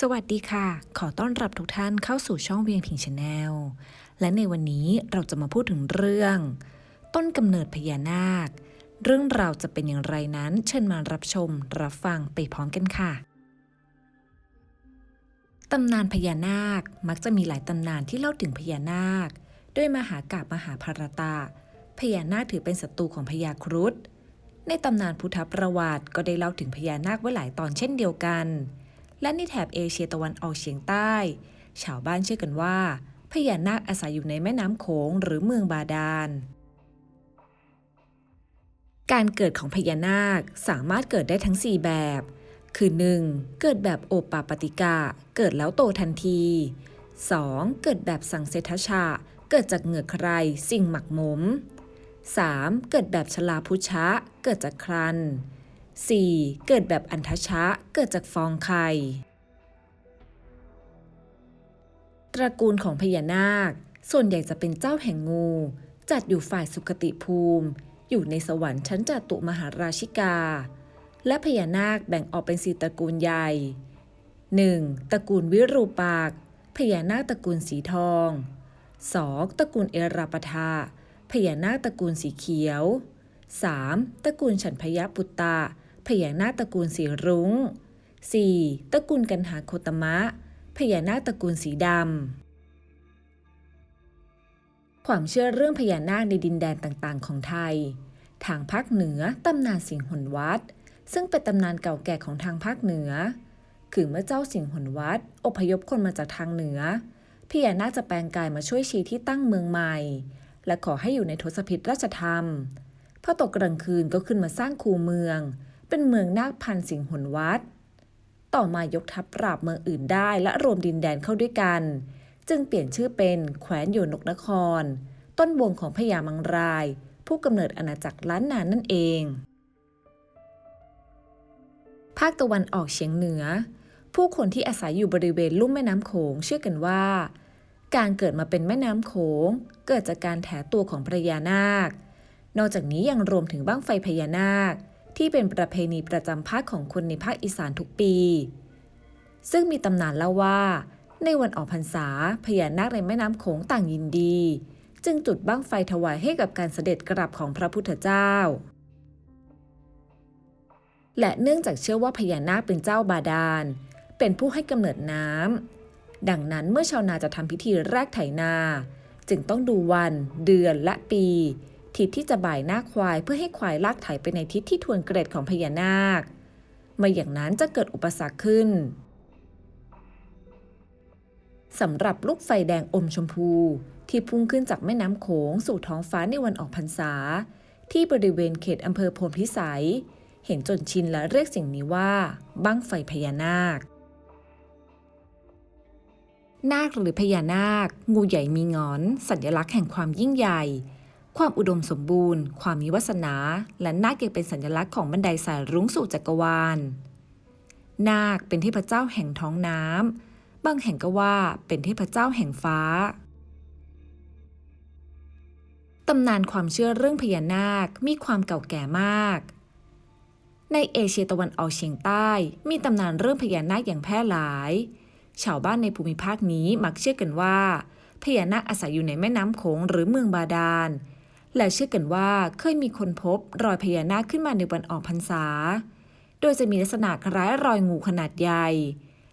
สวัสดีค่ะ ขอต้อนรับทุกท่านเข้าสู่ช่องเวียงพิงชาแนล และในวันนี้เราจะมาพูดถึงเรื่อง ต้นกำเนิดพญานาค เรื่องราวจะเป็นอย่างไรนั้นเชิญมารับชมรับฟังไปพร้อมกันค่ะ ตำนานพญานาคมักจะมีหลายตำนานที่เล่าถึงพญานาค ด้วยมหากาบมหาภารตา พญานาคถือเป็นศัตรูของพญาครุฑ ในตำนานพุทธประวัติก็ได้เล่าถึงพญานาคไว้หลายตอนเช่นเดียวกัน และในแถบเอเชียตะวันออกเฉียงใต้ ชาวบ้านเชื่อกันว่า พญานาคอาศัยอยู่ในแม่น้ำโขงหรือเมืองบาดาล การเกิดของพญานาคสามารถเกิดได้ทั้ง 4 แบบ คือ 1. เกิดแบบโอปปาปฏิกาเกิดแล้วโตทันที 2. เกิดแบบสังเสทชะ เกิดจากเหงื่อใคร สิ่งหมักหมม 3. เกิดแบบชลาพุชะ เกิดจากครัน 4. เกิดแบบอันทชะ เกิดจากฟองไข่ ตระกูลของพญานาค ส่วนใหญ่จะเป็นเจ้าแห่งงู จัดอยู่ฝ่ายสุคติภูมิ อยู่ในสวรรค์ชั้นจตุมหาราชิกา และพญานาคแบ่งออกเป็นสี่ตระกูลใหญ่ 1. ตระกูลวิรูปาก พญานาคตระกูลสีทอง 2. ตระกูลเอราปทาพญานาคตระกูลสีเขียว 3. ตระกูลฉันพยปุตตา พญานาคตระกูลสีรุง้ง 4. ตระกูลกันหาโคตมะ พญานาคตระกูลสีดำ ความเชื่อเรื่องพญานาคในดินแดนต่างๆ ของไทย ทางภาคเหนือตำนานสิงห์หนวัด ซึ่งเป็นตำนานเก่าแก่ของทางภาคเหนือ คือเมื่อเจ้าสิงห์หนวัด อพยพคนมาจากทางเหนือ พญานาคจะแปลงกายมาช่วยชี้ที่ตั้งเมืองใหม่ และขอให้อยู่ในทศพิธราชธรรมพอตกกลางคืนก็ขึ้นมาสร้างคูเมือง เป็นเมืองนาคพันสิงห์หนวัด ต่อมายกทัพปราบเมืองอื่นได้และรวมดินแดนเข้าด้วยกัน จึงเปลี่ยนชื่อเป็นแคว้นโยนกนคร ต้นวงของพญามังราย ผู้กำเนิดอาณาจักรล้านนานนั่นเอง ภาคตะวันออกเฉียงเหนือ ผู้คนที่อาศัยอยู่บริเวณลุ่มแม่น้ำโขงเชื่อกันว่า การเกิดมาเป็นแม่น้ำโขง เกิดจากการแถตัวของพญานาคนอกจากนี้ยังรวมถึงบ้างไฟพญานาค ที่เป็นประเพณีประจำภาคของคนในภาคอีสานทุกปี ซึ่งมีตำนานเล่าว่า ในวันออกพรรษาพญานาคในแม่น้ำโขงต่างยินดี จึงจุดบ้างไฟถวายให้กับการเสด็จกลับของพระพุทธเจ้า และเนื่องจากเชื่อว่าพญานาคเป็นเจ้าบาดาล เป็นผู้ให้กำเนิดน้ำดังนั้นเมื่อชาวนาจะทำพิธีแรกไถนา จึงต้องดูวัน เดือนและปี ทิศที่จะบ่ายหน้าควายเพื่อให้ควายลากไถไปในทิศที่ทวนเกรดของพญานาคไม่อย่างนั้นจะเกิดอุปสรรคขึ้นสำหรับลูกไฟแดงอมชมพู ที่พุ่งขึ้นจากแม่น้ำโขงสู่ท้องฟ้าในวันออกพรรษา ที่บริเวณเขตอำเภอโพนพิสัย เห็นจนชินและเรียกสิ่งนี้ว่า บั้งไฟพญานาค นาคหรือพญานาค งูใหญ่มีงอน สัญลักษณ์แห่งความยิ่งใหญ่ ความอุดมสมบูรณ์ ความมีวาสนา และนาคยังเป็นสัญลักษณ์ของบันไดสายรุ้งสู่จักรวาล นาคเป็นเทพเจ้าแห่งท้องน้ำ บางแห่งก็ว่าเป็นเทพเจ้าแห่งฟ้า ตำนานความเชื่อเรื่องพญานาคมีความเก่าแก่มาก ในเอเชียตะวันออกเฉียงใต้ มีตำนานเรื่องพญานาคอย่างแพร่หลาย ชาวบ้านในภูมิภาคนี้มักเชื่อกันว่าพญานาคอาศัยอยู่ในแม่น้ำโขงหรือเมืองบาดาล และเชื่อกันว่าเคยมีคนพบรอยพญานาคขึ้นมาในวันออกพรรษา โดยจะมีลักษณะคล้ายรอยงูขนาดใหญ่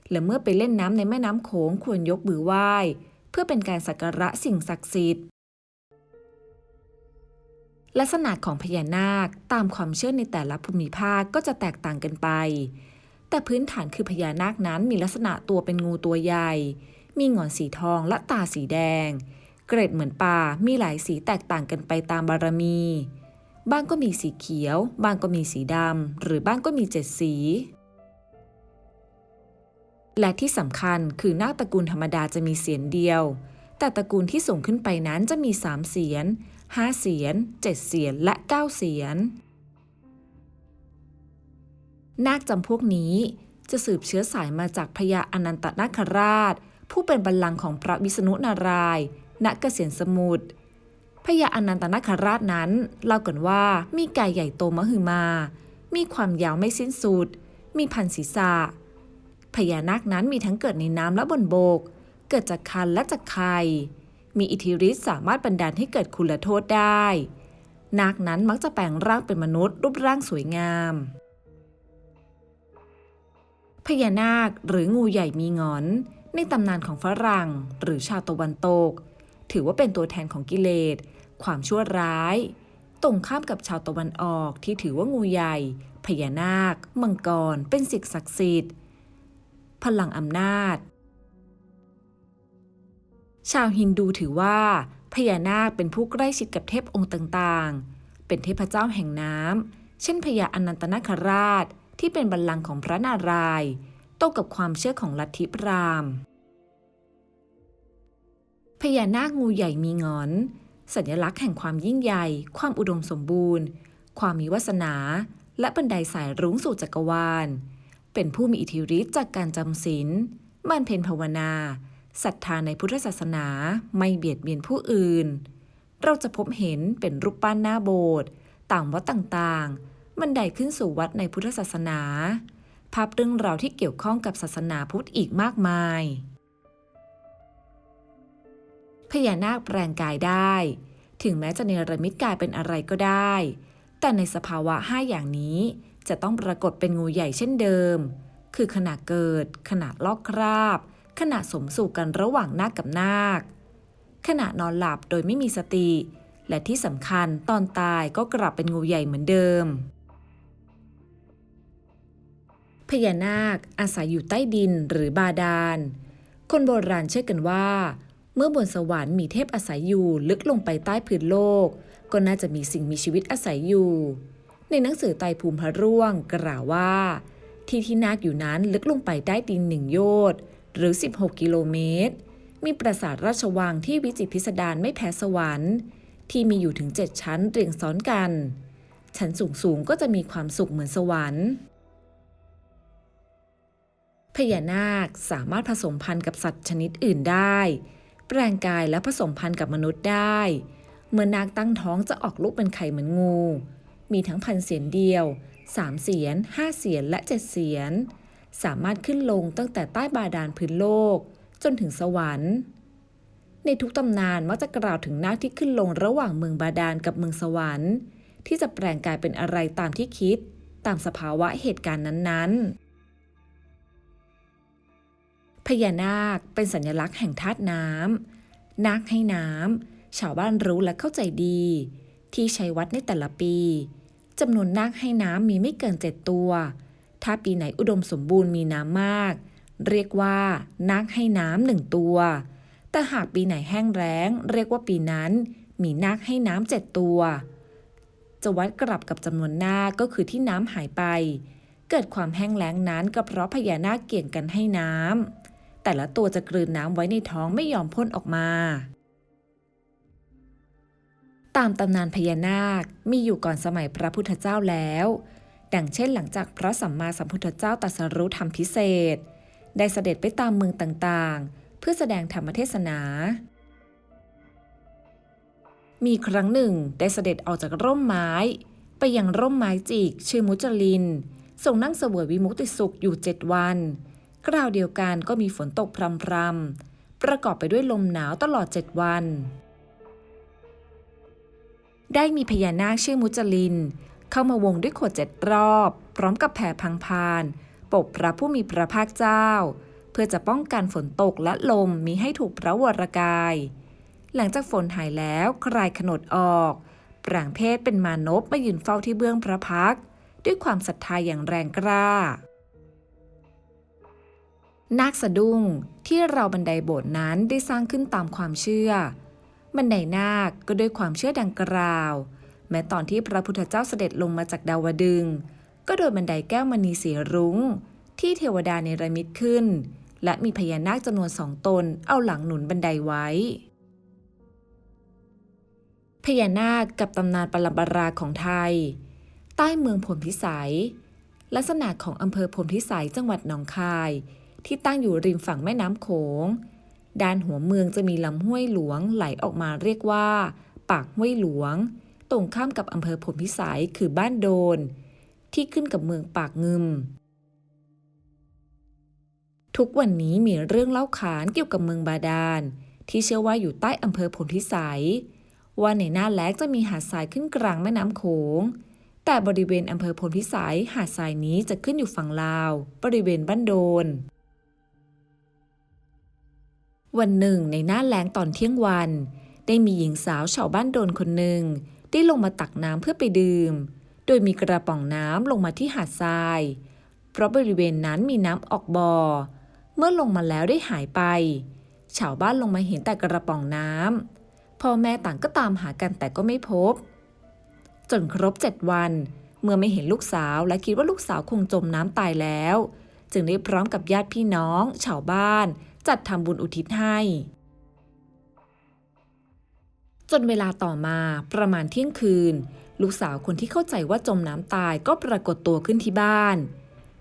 และเมื่อไปเล่นน้ำในแม่น้ำโขงควรยกมือไหว้ เพื่อเป็นการสักการะสิ่งศักดิ์สิทธิ์ ลักษณะของพญานาคตามความเชื่อในแต่ละภูมิภาคก็จะแตกต่างกันไป แต่พื้นฐานคือพญานาคนั้นมีลักษณะตัวเป็นงูตัวใหญ่ มีหงอนสีทองและตาสีแดง เกร็ดเหมือนปลา มีหลายสีแตกต่างกันไปตามบารมี บ้างก็มีสีเขียว บ้างก็มีสีดำ หรือบ้างก็มีเจ็ดสี และที่สำคัญคือนาคตระกูลธรรมดาจะมีเสียนเดียว แต่ตระกูลที่สูงขึ้นไปนั้นจะมีสามเสียนห้าเสียนเจ็ดเสียน และเก้าเสียน นาคจำพวกนี้จะสืบเชื้อสายมาจากพญาอนันตนาคราช ผู้เป็นบัลลังก์ของพระวิษณุนารายณ์ ณเกษียณสมุทรพญาอนันตนาคราชนั้นเล่ากันว่ามีกายใหญ่โตมหึมา มีความยาวไม่สิ้นสุด มีพันศีรษะ พญานาคนั้นมีทั้งเกิดในน้ำและบนบก เกิดจากคันและจากไข่ มีอิทธิฤทธิ์สามารถบันดาลให้เกิดคุณโทษได้ นาคนั้นมักจะแปลงร่างเป็นมนุษย์ รูปร่างสวยงามพญานาคหรืองูใหญ่มีงอน ในตำนานของฝรั่งหรือชาวตะวันตก ถือว่าเป็นตัวแทนของกิเลส ความชั่วร้าย ตรงข้ามกับชาวตะวันออกที่ถือว่างูใหญ่ พญานาค มังกร เป็นสิ่งศักดิ์สิทธิ์ พลังอำนาจ ชาวฮินดูถือว่า พญานาคเป็นผู้ใกล้ชิดกับเทพองค์ต่างๆ เป็นเทพเจ้าแห่งน้ำ เช่นพญาอนันตนาคราชที่เป็นบัลลังก์ของพระนารายณ์ตรงกับความเชื่อของลัทธิพราหมณ์ พญานาคงูใหญ่มีงอน สัญลักษณ์แห่งความยิ่งใหญ่ ความอุดมสมบูรณ์ ความมีวาสนา และบันไดสายรุ้งสู่จักรวาล เป็นผู้มีอิทธิฤทธิ์จากการจำศีลมั่นเพ็ญภาวนาศรัทธาในพุทธศาสนาไม่เบียดเบียนผู้อื่น เราจะพบเห็นเป็นรูปปั้นหน้าโบสถ์ต่ามวัดต่างๆ บันไดขึ้นสู่วัดในพุทธศาสนา ภาพเรื่องราวที่เกี่ยวข้องกับศาสนาพุทธอีกมากมาย พญานาคแปลงกายได้ ถึงแม้จะเนรมิตกายเป็นอะไรก็ได้ แต่ในสภาวะห้าอย่างนี้ จะต้องปรากฏเป็นงูใหญ่เช่นเดิม คือขณะเกิด ขณะลอกคราบ ขณะสมสู่กันระหว่างนาคกับนาค ขณะนอนหลับโดยไม่มีสติ และที่สำคัญตอนตายก็กลับเป็นงูใหญ่เหมือนเดิมพญานาคอาศัยอยู่ใต้ดินหรือบาดาล คนโบราณเชื่อกันว่า มื่อบนสวรรค์มีเทพอาศัยอยู่ลึกลงไปใต้พื้นโลก ก็น่าจะมีสิ่งมีชีวิตอาศัยอยู่ ในหนังสือไตภูมิพระร่วงกล่าวว่า ที่ที่นาคอยู่นั้นลึกลงไปใต้ดินหนึ่งโยชน์หรือ 16 กิโลเมตร มีปราสาทราชวังที่วิจิตรพิสดารไม่แพ้สวรรค์ ที่มีอยู่ถึง 7 ชั้นเรียงซ้อนกัน ชั้นสูงสูงก็จะมีความสุขเหมือนสวรรค์พญานาคสามารถผสมพันธุ์กับสัตว์ชนิดอื่นได้ แปลงกายและผสมพันธุ์กับมนุษย์ได้ เมื่อนาคตั้งท้องจะออกลูกเป็นไข่เหมือนงู มีทั้งพันเสียนเดียวสามเสียนห้าเสียนและเจ็ดเสียน สามารถขึ้นลงตั้งแต่ใต้บาดาลพื้นโลก จนถึงสวรรค์ ในทุกตำนานมักจะกล่าวถึงนาคที่ขึ้นลงระหว่างเมืองบาดาลกับเมืองสวรรค์ ที่จะแปลงกายเป็นอะไรตามที่คิด ตามสภาวะเหตุการณ์นั้นๆ พญานาคเป็นสัญลักษณ์แห่งธาตุน้ำนาคให้น้ำชาวบ้านรู้และเข้าใจดี ที่ใช้วัดในแต่ละปีจำนวนนาคให้น้ำมีไม่เกินเจ็ดตัว ถ้าปีไหนอุดมสมบูรณ์มีน้ำมาก เรียกว่านาคให้น้ำหนึ่งตัว แต่หากปีไหนแห้งแล้ง เรียกว่าปีนั้นมีนาคให้น้ำเจ็ดตัว จะวัดกลับกับจำนวนนาคก็คือที่น้ำหายไป เกิดความแห้งแล้งนั้นก็เพราะพญานาคเกี่ยงกันให้น้ำ แต่ละตัวจะกลืนน้ำไว้ในท้องไม่ยอมพ่นออกมา ตามตำนานพญานาคมีอยู่ก่อนสมัยพระพุทธเจ้าแล้ว ดังเช่นหลังจากพระสัมมาสัมพุทธเจ้าตรัสรู้ธรรมพิเศษ ได้เสด็จไปตามเมืองต่างๆ เพื่อแสดงธรรมเทศนามีครั้งหนึ่งได้เสด็จออกจากร่มไม้ ไปยังร่มไม้จีกชื่อมุจลินทรงนั่งเสวยวิมุตติสุขอยู่เจ็ดวัน คราวเดียวกันก็มีฝนตกพรำๆ ประกอบไปด้วยลมหนาวตลอดเจ็ดวัน ได้มีพญานาคชื่อมุจลิน เข้ามาวงด้วยขวดเจ็ดรอบ พร้อมกับแผ่พังพาน ปกพระผู้มีพระภาคเจ้า เพื่อจะป้องกันฝนตกและลมมีให้ถูกพระวรกาย หลังจากฝนหายแล้วคลายขนดออกปรางเพศเป็นมานพมายืนเฝ้าที่เบื้องพระพัก ด้วยความศรัทธาอย่างแรงกล้า นาคสะดุ้งที่เราบันไดโบสถ์นั้นได้สร้างขึ้นตามความเชื่อ บันไดนาคก็ด้วยความเชื่อดังกล่าว แม้ตอนที่พระพุทธเจ้าเสด็จลงมาจากดาวดึง ก็โดยบันไดแก้วมณีสีรุง้ง ที่เทวดาเนรมิตขึ้น และมีพญานาคจำนวนสองตนเอาหลังหนุนบันไดไว้ พญานาคกับตำนานปรำปราของไทย ใต้เมืองพลพิสัย ลักษณะของอำเภอพลพิสัยจังหวัดหนองคาย ที่ตั้งอยู่ริมฝั่งแม่น้ำโขง ด้านหัวเมืองจะมีลำห้วยหลวงไหลออกมาเรียกว่า ปากห้วยหลวง ตรงข้ามกับอำเภอพลพิสัยคือบ้านโดน ที่ขึ้นกับเมืองปากงึม ทุกวันนี้มีเรื่องเล่าขานเกี่ยวกับเมืองบาดาล ที่เชื่อว่าอยู่ใต้อำเภอพลพิสัย ว่าในหน้าแล้งจะมีหาดทรายขึ้นกลางแม่น้ำโขงแต่บริเวณอำเภอพลพิสัยหาดทรายนี้จะขึ้นอยู่ฝั่งลาว บริเวณบ้านโดน วันหนึ่งในหน้าแล้งตอนเที่ยงวัน ได้มีหญิงสาวชาวบ้านโดนคนหนึ่ง ได้ลงมาตักน้ำเพื่อไปดื่ม โดยมีกระป๋องน้ำลงมาที่หาดทราย เพราะบริเวณนั้นมีน้ำออกบ่อ เมื่อลงมาแล้วได้หายไป ชาวบ้านลงมาเห็นแต่กระป๋องน้ำพ่อแม่ต่างก็ตามหากันแต่ก็ไม่พบ จนครบเจ็ดวัน เมื่อไม่เห็นลูกสาวและคิดว่าลูกสาวคงจมน้ำตายแล้ว จึงได้พร้อมกับญาติพี่น้อง ชาวบ้าน จัดทำบุญอุทิศให้ จนเวลาต่อมาประมาณเที่ยงคืน ลูกสาวคนที่เข้าใจว่าจมน้ำตายก็ปรากฏตัวขึ้นที่บ้าน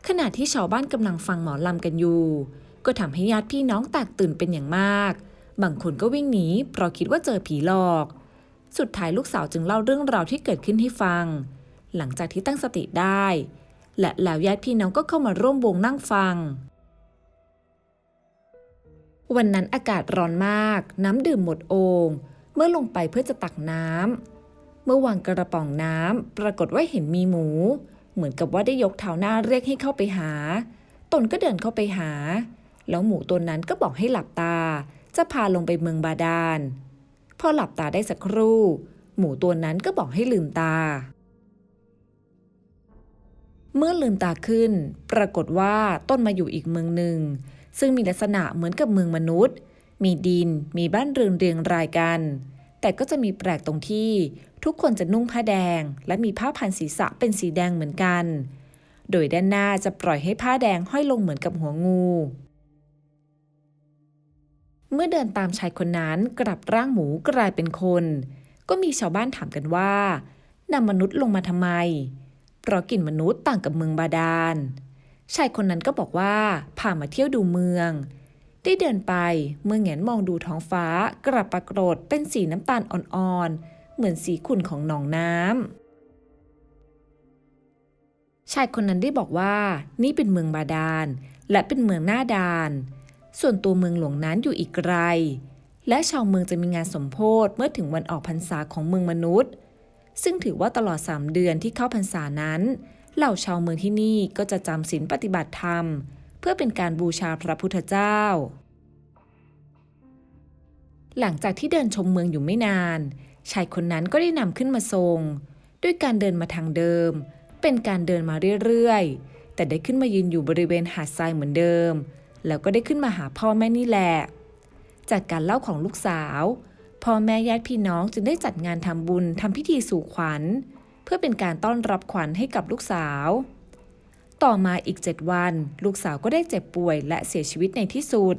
ขณะที่ชาวบ้านกำลังฟังหมอลำกันอยู่ ก็ทำให้ญาติพี่น้องแตกตื่นเป็นอย่างมาก บางคนก็วิ่งหนีเพราะคิดว่าเจอผีหลอก สุดท้ายลูกสาวจึงเล่าเรื่องราวที่เกิดขึ้นให้ฟัง หลังจากที่ตั้งสติได้และแล้วญาติพี่น้องก็เข้ามาร่วมวงนั่งฟัง วันนั้นอากาศร้อนมาก น้ำดื่มหมดโอ่งเมื่อลงไปเพื่อจะตักน้ำ เมื่อวางกระป๋องน้ำปรากฏว่าเห็นมีหมู เหมือนกับว่าได้ยกเท้าหน้าเรียกให้เข้าไปหา ตนก็เดินเข้าไปหา แล้วหมูตัวนั้นก็บอกให้หลับตา จะพาลงไปเมืองบาดาล พอหลับตาได้สักครู่ หมูตัวนั้นก็บอกให้ลืมตา เมื่อลืมตาขึ้น ปรากฏว่าต้นมาอยู่อีกเมืองหนึ่ง ซึ่งมีลักษณะเหมือนกับเมืองมนุษย์ มีดิน มีบ้านเรือนเรียงรายกัน แต่ก็จะมีแปลกตรงที่ ทุกคนจะนุ่งผ้าแดง และมีผ้าพันศีรษะเป็นสีแดงเหมือนกัน โดยด้านหน้าจะปล่อยให้ผ้าแดงห้อยลงเหมือนกับหัวงู เมื่อเดินตามชายคนนั้นกลับร่างหมูกลายเป็นคน ก็มีชาวบ้านถามกันว่านำมนุษย์ลงมาทำไม เพราะกลิ่นมนุษย์ต่างกับเมืองบาดาล ชายคนนั้นก็บอกว่าพามาเที่ยวดูเมือง ได้เดินไปเมื่อแงนมองดูท้องฟ้ากลับปรากฏเป็นสีน้ำตาลอ่อนๆ เหมือนสีขุ่นของหนองน้ำชายคนนั้นได้บอกว่านี่เป็นเมืองบาดาล และเป็นเมืองหน้าดาน ส่วนตัวเมืองหลวงนั้นอยู่อีกไกล และชาวเมืองจะมีงานสมโพธิเมื่อถึงวันออกพรรษาของเมืองมนุษย์ ซึ่งถือว่าตลอด 3 เดือนที่เข้าพรรษานั้น เหล่าชาวเมืองที่นี่ก็จะจำศีลปฏิบัติธรรม เพื่อเป็นการบูชาพระพุทธเจ้า หลังจากที่เดินชมเมืองอยู่ไม่นาน ชายคนนั้นก็ได้นำขึ้นมาทรง ด้วยการเดินมาทางเดิม เป็นการเดินมาเรื่อยๆ แต่ได้ขึ้นมายืนอยู่บริเวณหาดทรายเหมือนเดิม แล้วก็ได้ขึ้นมาหาพ่อแม่นี่แหละ จากการเล่าของลูกสาวพ่อแม่ญาติพี่น้องจึงได้จัดงานทำบุญทำพิธีสู่ขวัญ พื่อเป็นการต้อนรับขวัญให้กับลูกสาว ต่อมาอีกเจ็ดวัน ลูกสาวก็ได้เจ็บป่วยและเสียชีวิตในที่สุด